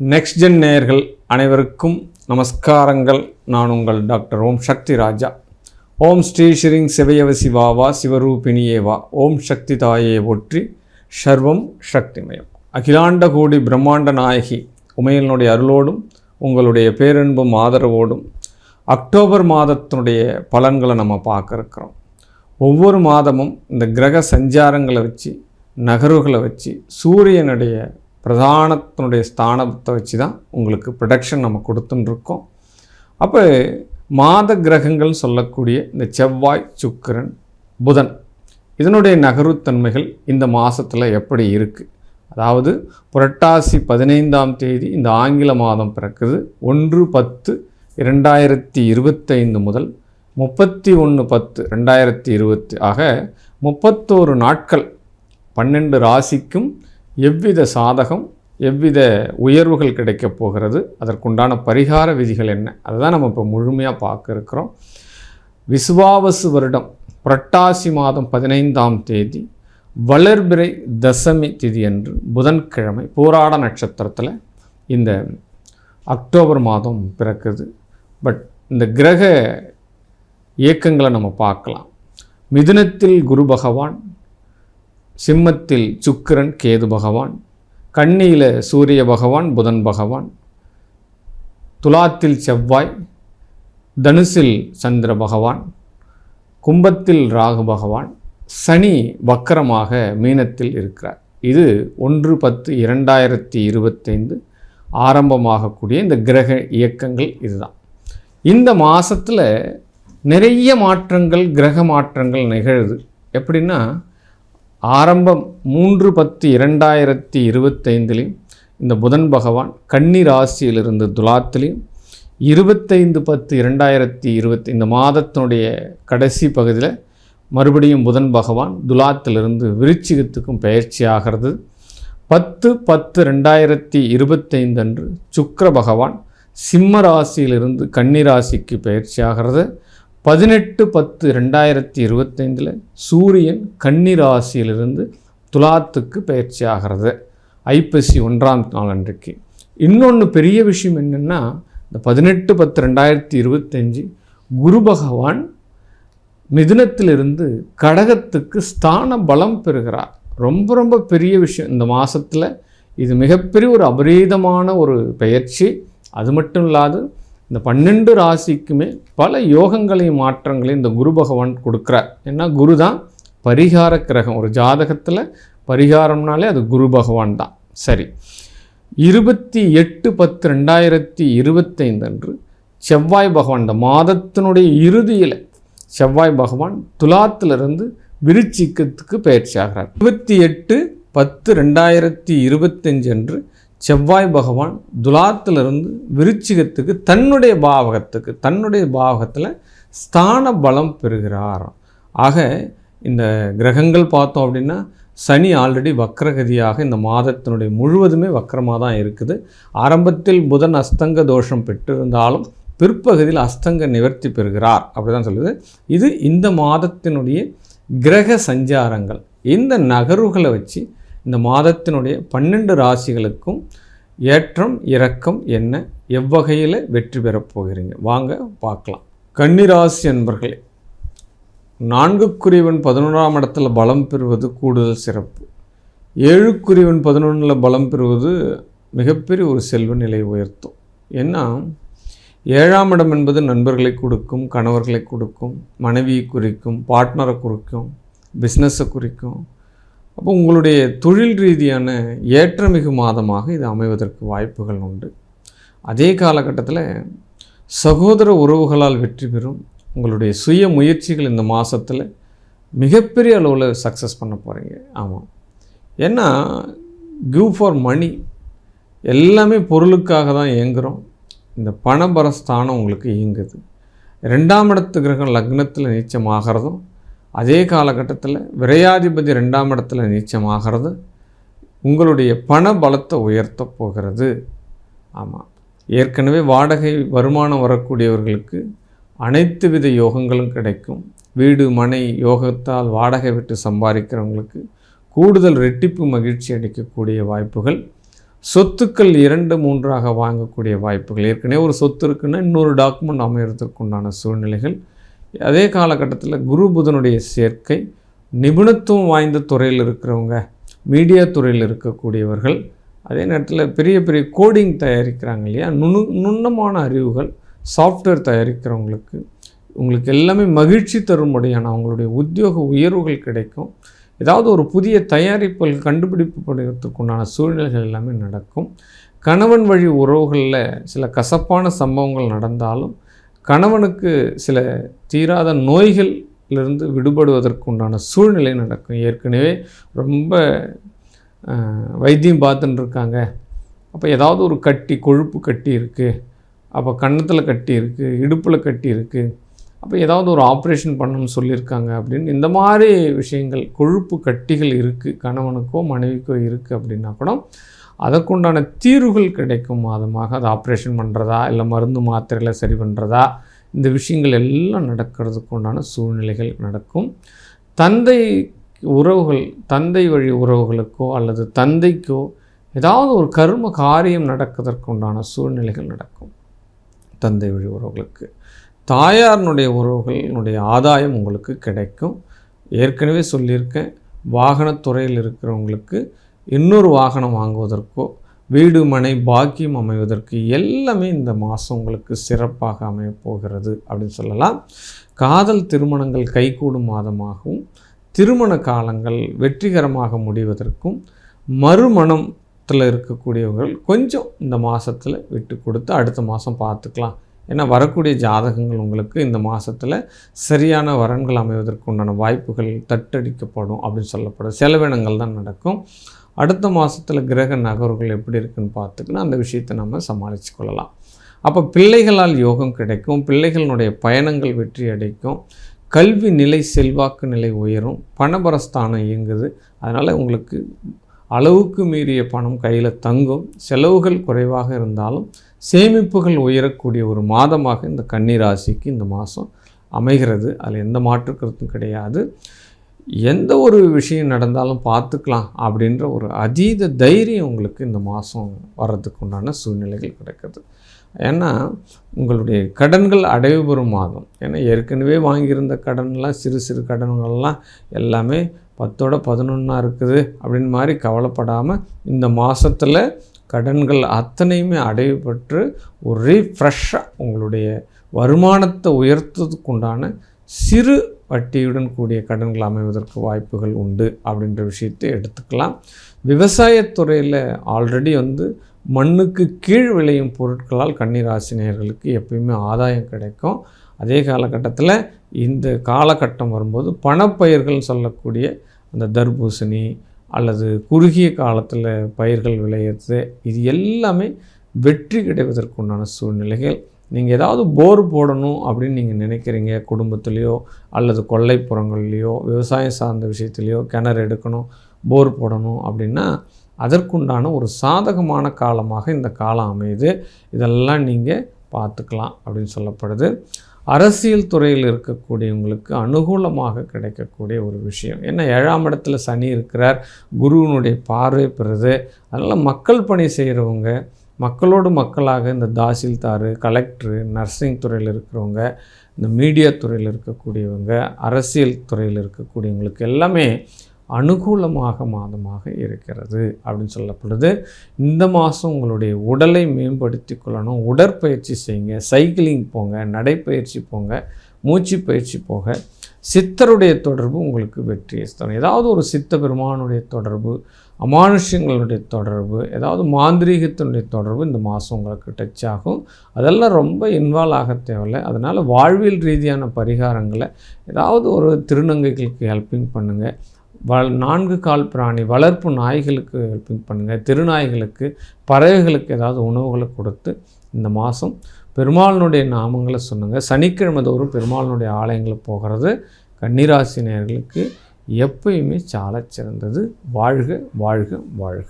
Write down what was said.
Next gen நேயர்கள் அனைவருக்கும் நமஸ்காரங்கள். நான் உங்கள் டாக்டர் ஓம் சக்தி ராஜா. ஓம் ஸ்ரீ ஸ்ரீங் சிவயவ சிவாவா சிவரூபிணியேவா ஓம் சக்தி தாயே ஒற்றி சர்வம் சக்திமயம். அகிலாண்ட கோடி பிரம்மாண்ட நாயகி உமையனுடைய அருளோடும் உங்களுடைய பேரன்பும் ஆதரவோடும் அக்டோபர் மாதத்தினுடைய பலன்களை நம்ம பார்க்க இருக்கிறோம். ஒவ்வொரு மாதமும் இந்த கிரக சஞ்சாரங்களை வச்சு நகர்வுகளை வச்சு சூரியனுடைய பிரதானத்தினுடைய ஸ்தானத்தை வச்சு தான் உங்களுக்கு ப்ரொடக்ஷன் நம்ம கொடுத்துட்டுருக்கோம் அப்போ மாத கிரகங்கள் சொல்லக்கூடிய இந்த செவ்வாய் சுக்கிரன் புதன் இதனுடைய நகர்வுத்தன்மைகள் இந்த மாதத்தில் எப்படி இருக்குது அதாவது புரட்டாசி பதினைந்தாம் தேதி இந்த ஆங்கில மாதம் பிறக்குது. ஒன்று பத்து இரண்டாயிரத்தி இருபத்தைந்து முதல் முப்பத்தி ஒன்று பத்து ரெண்டாயிரத்தி இருபத்தி ஆக முப்பத்தோரு நாட்கள் பன்னெண்டு ராசிக்கும் எவ்வித சாதகம் எவ்வித உயர்வுகள் கிடைக்கப் போகிறது அதற்குண்டான பரிகார விதிகள் என்ன? அதை தான் நம்ம இப்போ முழுமையாக பார்க்க இருக்கிறோம். விசுவாவசு வருடம் புரட்டாசி மாதம் பதினைந்தாம் தேதி வளர்பிறை தசமி திதி அன்று புதன்கிழமை போராட நட்சத்திரத்தில் இந்த அக்டோபர் மாதம் பிறக்குது. பட் இந்த கிரக இயக்கங்களை நம்ம பார்க்கலாம். மிதுனத்தில் குரு பகவான் சிம்மத்தில் சுக்கிரன் கேது பகவான் கன்னியில் சூரிய பகவான் புதன் பகவான் துலாத்தில் செவ்வாய் தனுசில் சந்திர பகவான் கும்பத்தில் ராகு பகவான் சனி வக்கரமாக மீனத்தில் இருக்கிறார். இது ஒன்று பத்து இரண்டாயிரத்தி இருபத்தைந்து ஆரம்பமாகக்கூடிய இந்த கிரக இயக்கங்கள் இதுதான். இந்த மாதத்தில் நிறைய மாற்றங்கள் கிரக மாற்றங்கள் நிகழுது. எப்படின்னா ஆரம்பம் மூன்று பத்து இரண்டாயிரத்தி இருபத்தைந்துலேயும் இந்த புதன் பகவான் கன்னி ராசியிலிருந்து துலாத்திலையும் இருபத்தைந்து பத்து இரண்டாயிரத்தி இருபத்தி இந்த மாதத்தினுடைய கடைசி பகுதியில் மறுபடியும் புதன் பகவான் துலாத்திலிருந்து விருச்சிகத்துக்கும் பயிற்சி ஆகிறது. பத்து பத்து ரெண்டாயிரத்தி இருபத்தைந்து அன்று சுக்கர பகவான் சிம்ம ராசியிலிருந்து கன்னி ராசிக்கு பயிற்சி ஆகிறது. பதினெட்டு பத்து ரெண்டாயிரத்தி இருபத்தைந்தில் சூரியன் கன்னி ராசியிலிருந்து துலாத்துக்கு பயிற்சி ஆகிறது ஐப்பசி ஒன்றாம் நாள் அன்றைக்கு. இன்னொன்று பெரிய விஷயம் என்னென்னா இந்த பதினெட்டு பத்து ரெண்டாயிரத்தி இருபத்தஞ்சி குரு பகவான் மிதுனத்திலிருந்து கடகத்துக்கு ஸ்தான பலம் பெறுகிறார். ரொம்ப ரொம்ப பெரிய விஷயம். இந்த மாதத்தில் இது மிகப்பெரிய ஒரு அபரீதமான ஒரு பயிற்சி. அது மட்டும் இல்லாது இந்த பன்னெண்டு ராசிக்குமே பல யோகங்களையும் மாற்றங்களையும் இந்த குரு பகவான் கொடுக்குறார். ஏன்னா குரு தான் பரிகார கிரகம். ஒரு ஜாதகத்தில் பரிகாரம்னாலே அது குரு பகவான் தான். சரி. இருபத்தி எட்டு பத்து ரெண்டாயிரத்தி இருபத்தைந்து அன்று செவ்வாய் பகவான் இந்த மாதத்தினுடைய இறுதியில் செவ்வாய் பகவான் துலாத்திலிருந்து விருச்சிக்கத்துக்கு பயிற்சி ஆகிறார் இருபத்தி எட்டு பத்து ரெண்டாயிரத்தி இருபத்தஞ்சு அன்று செவ்வாய் பகவான் துலாத்திலிருந்து விருச்சிகத்துக்கு தன்னுடைய பாவகத்துக்கு தன்னுடைய பாவகத்தில் ஸ்தான பலம் பெறுகிறார். ஆக இந்த கிரகங்கள் பார்த்தோம் அப்படின்னா சனி ஆல்ரெடி வக்ரகதியாக இந்த மாதத்தினுடைய முழுவதுமே வக்கரமாக தான் இருக்குது. ஆரம்பத்தில் புதன் அஸ்தங்க தோஷம் பெற்றிருந்தாலும் பிற்பகுதியில் அஸ்தங்க நிவர்த்தி பெறுகிறார். அப்படி தான் சொல்லுது. இது இந்த மாதத்தினுடைய கிரக சஞ்சாரங்கள். இந்த நகர்வுகளை வச்சு இந்த மாதத்தினுடைய பன்னெண்டு ராசிகளுக்கும் ஏற்றம் இறக்கம் என்ன? எவ்வகையில் வெற்றி பெறப் போகிறீங்க? வாங்க பார்க்கலாம். கன்னிராசி அன்பர்களே நான்குக்குரியவன் பதினொன்றாம் இடத்துல பலம் பெறுவது கூடுதல் சிறப்பு. ஏழுக்குரியவன் பதினொன்றில் பலம் பெறுவது மிகப்பெரிய ஒரு செல்வ நிலை உயர்த்தும். ஏன்னா ஏழாம் இடம் என்பது நண்பர்களை கொடுக்கும் கணவர்களை கொடுக்கும் மனைவியை குறிக்கும் பார்ட்னரை குறிக்கும் பிஸ்னஸை குறிக்கும் அப்போ உங்களுடைய தொழில் ரீதியான ஏற்றமிகு மாதமாக இது அமைவதற்கு வாய்ப்புகள் உண்டு. அதே காலகட்டத்தில் சகோதர உறவுகளால் வெற்றி பெறும் உங்களுடைய சுய முயற்சிகள் இந்த மாதத்தில் மிகப்பெரிய அளவில் சக்ஸஸ் பண்ண போகிறீங்க ஆமாம் ஏன்னா கிவ் ஃபார் மணி எல்லாமே பொருளுக்காக தான் இயங்குகிறோம் இந்த பணபரஸ்தானம் உங்களுக்கு இயங்குது. ரெண்டாம் இடத்து கிரகம் லக்னத்தில் நீச்சம் ஆகிறதும் அதே காலகட்டத்தில் விரையாதிபதி ரெண்டாம் இடத்துல நீச்சமாகிறது உங்களுடைய பண பலத்தை உயர்த்த போகிறது. ஆமாம் ஏற்கனவே வாடகை வருமானம் வரக்கூடியவர்களுக்கு அனைத்து வித யோகங்களும் கிடைக்கும். வீடு மனை யோகத்தால் வாடகை விட்டு சம்பாதிக்கிறவங்களுக்கு கூடுதல் ரெட்டிப்பு மகிழ்ச்சி அளிக்கக்கூடிய வாய்ப்புகள். சொத்துக்கள் இரண்டு மூன்றாக வாங்கக்கூடிய வாய்ப்புகள். ஏற்கனவே ஒரு சொத்து இருக்குன்னா இன்னொரு டாக்குமெண்ட் அமையறதுக்கு உண்டான சூழ்நிலைகள். அதே காலகட்டத்தில் குரு புதனுடைய சேர்க்கை நிபுணத்துவம் வாய்ந்த துறையில் இருக்கிறவங்க மீடியா துறையில் இருக்கக்கூடியவர்கள் அதே நேரத்தில் பெரிய பெரிய கோடிங் தயாரிக்கிறாங்க இல்லையா? நுணு நுண்ணமான அறிவுகள் சாஃப்ட்வேர் தயாரிக்கிறவங்களுக்கு உங்களுக்கு எல்லாமே மகிழ்ச்சி தரும்படியான அவங்களுடைய உத்தியோக உயர்வுகள் கிடைக்கும். ஏதாவது ஒரு புதிய தயாரிப்புகள் கண்டுபிடிப்பு உண்டான சூழ்நிலைகள் எல்லாமே நடக்கும். கணவன் வழி உறவுகளில் சில கசப்பான சம்பவங்கள் நடந்தாலும் கணவனுக்கு சில தீராத நோய்களிலிருந்து விடுபடுவதற்குண்டான சூழ்நிலை நடக்கும். ஏற்கனவே ரொம்ப வைத்தியம் பார்த்துன்னு இருக்காங்க அப்போ ஏதாவது ஒரு கட்டி கொழுப்பு கட்டி இருக்குது அப்போ கன்னத்தில் கட்டி இருக்குது இடுப்பில் கட்டி இருக்குது அப்போ ஏதாவது ஒரு ஆப்ரேஷன் பண்ணணும்னு சொல்லியிருக்காங்க அப்படின்னு இந்த மாதிரி விஷயங்கள் கொழுப்பு கட்டிகள் இருக்குது கணவனுக்கோ மனைவிக்கோ இருக்குது அப்படின்னா கூட அதற்குண்டான தீர்வுகள் கிடைக்கும் மாதமாக அதை ஆப்ரேஷன் பண்ணுறதா இல்லை மருந்து மாத்திரைகளை சரி பண்ணுறதா இந்த விஷயங்கள் எல்லாம் நடக்கிறதுக்கு உண்டான சூழ்நிலைகள் நடக்கும். தந்தை உறவுகள் தந்தை வழி உறவுகளுக்கோ அல்லது தந்தைக்கோ ஏதாவது ஒரு கர்ம காரியம் நடக்கிறதுக்கு உண்டான சூழ்நிலைகள் நடக்கும். தந்தை வழி உறவுகளுக்கு. தாயாரினுடைய உறவுகளினுடைய ஆதாயம் உங்களுக்கு கிடைக்கும். ஏற்கனவே சொல்லியிருக்கேன் வாகனத்துறையில் இருக்கிறவங்களுக்கு இன்னொரு வாகனம் வாங்குவதற்கோ வீடு மனை பாக்கியம் அமைவதற்கு எல்லாமே இந்த மாதம் உங்களுக்கு சிறப்பாக அமையப்போகிறது அப்படின்னு சொல்லலாம். காதல் திருமணங்கள் கைகூடும் மாதமாகவும் திருமண காலங்கள் வெற்றிகரமாக முடிவதற்கும் மறுமணத்தில் இருக்கக்கூடியவர்கள் கொஞ்சம் இந்த மாதத்தில் விட்டு கொடுத்து அடுத்த மாதம் பார்த்துக்கலாம். ஏன்னா வரக்கூடிய ஜாதகங்கள் உங்களுக்கு இந்த மாதத்தில் சரியான வரன்கள் அமைவதற்கு உண்டான வாய்ப்புகள் தட்டடிக்கப்படும் அப்படின்னு சொல்லப்படும். செலவினங்கள் தான் நடக்கும். அடுத்த மாதத்தில் கிரக நகர்வுகள் எப்படி இருக்குன்னு பார்த்துக்கணும் அந்த விஷயத்தை நம்ம சமாளித்து கொள்ளலாம். அப்போ பிள்ளைகளால் யோகம் கிடைக்கும் பிள்ளைகளினுடைய பயணங்கள் வெற்றி அடைக்கும் கல்வி நிலை செல்வாக்கு நிலை உயரும் பணபரஸ்தானம் இயங்குது. அதனால் உங்களுக்கு அளவுக்கு மீறிய பணம் கையில் தங்கும். செலவுகள் குறைவாக இருந்தாலும் சேமிப்புகள் உயரக்கூடிய ஒரு மாதமாக இந்த கன்னிராசிக்கு இந்த மாதம் அமைகிறது. அதில் எந்த மாற்று கருத்தும் கிடையாது. எந்த ஒரு விஷயம் நடந்தாலும் பார்த்துக்கலாம் அப்படின்ற ஒரு அதீத தைரியம் உங்களுக்கு இந்த மாதம் வர்றதுக்கு உண்டான சூழ்நிலைகள் கிடைக்குது. ஏன்னா உங்களுடைய கடன்கள் அடைவு பெறும் மாதம். ஏன்னா ஏற்கனவே வாங்கியிருந்த கடன்லாம் சிறு சிறு கடன்கள்லாம் எல்லாமே பத்தோட பதினொன்றா இருக்குது அப்படின்னு மாதிரி கவலைப்படாமல் இந்த மாதத்தில் கடன்கள் அத்தனையுமே அடைவு பெற்று ஒரே ஃப்ரெஷ்ஷாக உங்களுடைய வருமானத்தை உயர்த்ததுக்குண்டான சிறு வட்டியுடன் கூடிய கடன்கள் அமைவதற்கு வாய்ப்புகள் உண்டு அப்படின்ற விஷயத்தை எடுத்துக்கலாம். விவசாயத்துறையில் ஆல்ரெடி வந்து மண்ணுக்கு கீழ் விளையும் பொருட்களால் கன்னிராசினியர்களுக்கு எப்பயுமே ஆதாயம் கிடைக்கும். அதே காலகட்டத்தில் இந்த காலகட்டம் வரும்போது பணப்பயிர்கள் சொல்லக்கூடிய அந்த தர்பூசணி அல்லது குறுகிய காலத்தில் பயிர்கள் விளையிறது இது எல்லாமே வெற்றி கிடைப்பதற்குண்டான சூழ்நிலைகள். நீங்கள் ஏதாவது போர் போடணும் அப்படின்னு நீங்கள் நினைக்கிறீங்க குடும்பத்துலேயோ அல்லது கொள்ளைப்புறங்கள்லேயோ விவசாயம் சார்ந்த விஷயத்துலேயோ கிணறு எடுக்கணும் போர் போடணும் அப்படின்னா அதற்குண்டான ஒரு சாதகமான காலமாக இந்த காலம் அமையுது. இதெல்லாம் நீங்கள் பார்த்துக்கலாம் அப்படின்னு சொல்லப்படுது. அரசியல் துறையில் இருக்கக்கூடியவங்களுக்கு அனுகூலமாக கிடைக்கக்கூடிய ஒரு விஷயம். ஏன்னா ஏழாம் இடத்துல சனி இருக்கிறார் குருவினுடைய பார்வை பெறுது. அதனால் மக்கள் பணி செய்கிறவங்க மக்களோடு மக்களாக இந்த தாசில்தார் கலெக்டரு நர்சிங் துறையில் இருக்கிறவங்க இந்த மீடியா துறையில் இருக்கக்கூடியவங்க அரசியல் துறையில் இருக்கக்கூடியவங்களுக்கு எல்லாமே அனுகூலமாக மாதமாக இருக்கிறது அப்படின்னு சொல்லப்படுது. இந்த மாதம் உங்களுடைய உடலை மேம்படுத்தி கொள்ளணும். உடற்பயிற்சி செய்யுங்க. சைக்கிளிங் போங்க. நடைப்பயிற்சி போங்க. மூச்சு பயிற்சி போக சித்தருடைய தொடர்பு உங்களுக்கு வெற்றியை தரும். ஏதாவது ஒரு சித்த பெருமானுடைய தொடர்பு அமானுஷ்யங்களுடைய தொடர்பு ஏதாவது மாந்திரீகத்தினுடைய தொடர்பு இந்த மாதம் உங்களுக்கு டச் ஆகும். அதெல்லாம் ரொம்ப இன்வால்வ் ஆக தேவையில்லை. அதனால் வாழ்வியல் ரீதியான பரிகாரங்களை ஏதாவது ஒரு திருநங்கைகளுக்கு ஹெல்ப்பிங் பண்ணுங்கள் வ நான்கு கால் பிராணி வளர்ப்பு நாய்களுக்கு ஹெல்ப்பிங் பண்ணுங்கள் திருநாய்களுக்கு பறவைகளுக்கு ஏதாவது உணவுகளை கொடுத்து இந்த மாதம் பெருமாளினுடைய நாமங்களை சொல்லுங்கள் சனிக்கிழமை தோறும் பெருமாளினுடைய ஆலயங்களுக்கு போகிறது. கன்னிராசி நேர்களுக்கு எப்பயுமே சாலச் சிறந்தது வாழ்க வாழ்க வாழ்க.